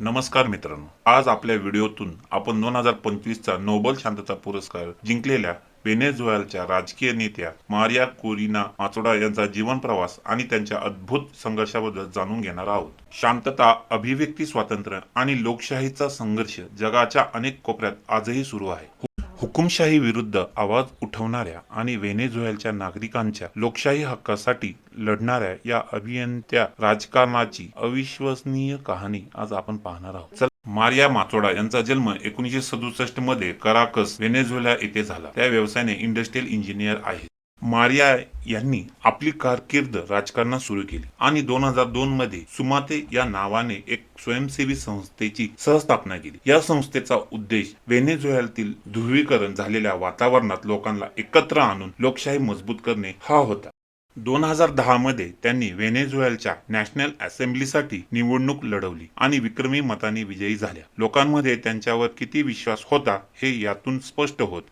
नमस्कार मित्रांनो. आज आपल्या व्हिडिओतून आपण दोन हजार पंचवीसचा नोबल शांतता पुरस्कार जिंकलेल्या व्हेनेझुएलच्या राजकीय नेत्या मारिया कोरिना माचोडा यांचा जीवन प्रवास आणि त्यांच्या अद्भुत संघर्षाबद्दल जाणून घेणार आहोत. शांतता अभिव्यक्ती स्वातंत्र्य आणि लोकशाहीचा संघर्ष जगाच्या अनेक कोपऱ्यात आजही सुरू आहे. हुकुमशाही विरुद्ध आवाज उठवणाऱ्या आणि व्हेनेझुएलच्या नागरिकांच्या लोकशाही हक्कासाठी लढणाऱ्या या अभियंत्या राजकारणाची अविश्वसनीय कहाणी आज आपण पाहणार आहोत. मारिया माचोडा यांचा जन्म एकोणीसशे सदुसष्टमध्ये कराकस व्हेनेझुएला येथे झाला. त्या व्यवसायाने इंडस्ट्रियल इंजिनियर आहे. मारिया यांनी आपली कारकीर्द राजकारणात सुरू केली. आणि दोन हजार दोन मध्ये सुमाते या नावाने एक स्वयंसेवी संस्थेची सहस्थापना केली. या संस्थेचा उद्देश व्हेनेझुएलातील ध्रुवीकरण झालेल्या वातावरणात लोकांना एकत्र आणून लोकशाही मजबूत करणे हा होता. दोन हजार दहा मध्ये त्यांनी व्हेनेझुएलच्या नॅशनल असेंब्लीसाठी निवडणूक लढवली आणि विक्रमी मताने विजयी झाल्या. लोकांमध्ये त्यांच्यावर किती विश्वास होता हे यातून स्पष्ट होत.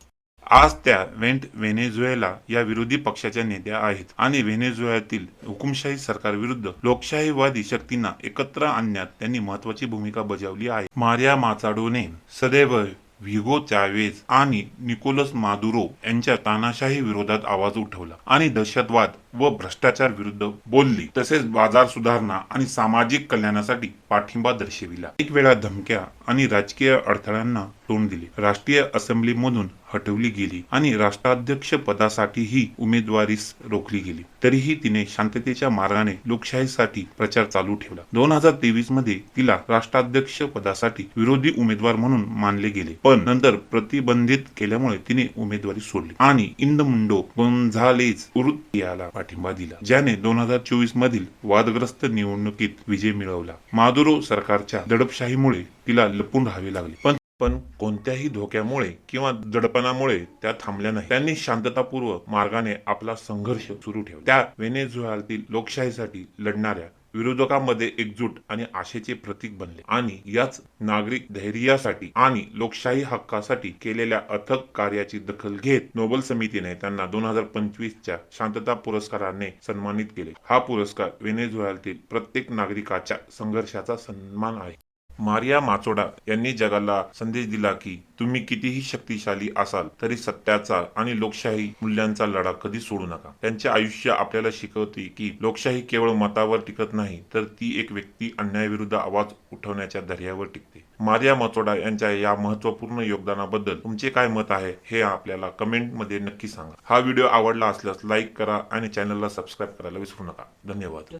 आज त्या वेंट व्हेनेझुएला या विरोधी पक्षाच्या नेत्या आहेत आणि व्हेनेझुएलातील हुकुमशाही सरकारविरुद्ध लोकशाहीवादी शक्तींना एकत्र आणण्यात त्यांनी महत्वाची भूमिका बजावली आहे. मारिया माचाडोने सदैव व्हिगो चावेज आणि निकोलस मादुरो यांच्या तानाशाही विरोधात आवाज उठवला आणि दहशतवाद व भ्रष्टाचार विरुद्ध बोलली. तसेच बाजार सुधारणा आणि सामाजिक कल्याणासाठी पाठिंबा दर्शविला. एक वेळा धमक्या आणि राजकीय अडथळ्यांना तोंड दिले. राष्ट्रीय असेंब्लीमधून हटवली गेली आणि राष्ट्राध्यक्ष पदासाठीही उमेदवारीस रोखली गेली. तरीही तिने शांततेच्या मार्गाने लोकशाहीसाठी प्रचार चालू ठेवला. दोन हजार तेवीसमध्ये तिला राष्ट्राध्यक्ष पदासाठी विरोधी उमेदवार म्हणून मानले गेले. पण नंतर प्रतिबंधित केल्यामुळे तिने उमेदवारी सोडली आणि इंद मुंडो गोंझालेज उरुतियाला पाठिंबा दिला ज्याने दोन हजार चोवीस मधील वादग्रस्त निवडणुकीत विजय मिळवला. मादुरो सरकारच्या दडपशाहीमुळे तिला लपून राहावे लागले. पण पण कोणत्याही धोक्यामुळे किंवा दडपणामुळे त्या थांबल्या नाही. त्यांनी शांततापूर्व मार्गाने आपला संघर्ष सुरू ठेवला. त्या वेनेझुएलातील लोकशाहीसाठी लढणाऱ्या विरोधकांमध्ये एकजूट आणि आशेचे प्रतीक बनले. आणि याच नागरिक धैर्यासाठी आणि लोकशाही हक्कासाठी केलेल्या अथक कार्याची दखल घेत नोबल समितीने त्यांना दोन हजार पंचवीसच्या शांतता पुरस्काराने सन्मानित केले. हा पुरस्कार व्हेनेझुएलातील प्रत्येक नागरिकाच्या संघर्षाचा सन्मान आहे. मारिया माचोडा यांनी जगाला संदेश दिला की तुम्ही कितीही शक्तिशाली असाल तरी सत्याचा आणि लोकशाही मूल्यांचा लढा कधी सोडू नका. त्यांचे आयुष्य आपल्याला शिकवते की लोकशाही केवळ मतावर टिकत नाही तर ती एक व्यक्ती अन्यायाविरुद्ध आवाज उठवण्याच्या धैर्यावर टिकते. मारिया माचोडा यांच्या या महत्त्वपूर्ण योगदानाबद्दल तुमचे काय मत आहे हे आपल्याला कमेंटमध्ये नक्की सांगा. हा व्हिडिओ आवडला असल्यास लाईक करा आणि चॅनलला सबस्क्राईब करायला विसरू नका. धन्यवाद.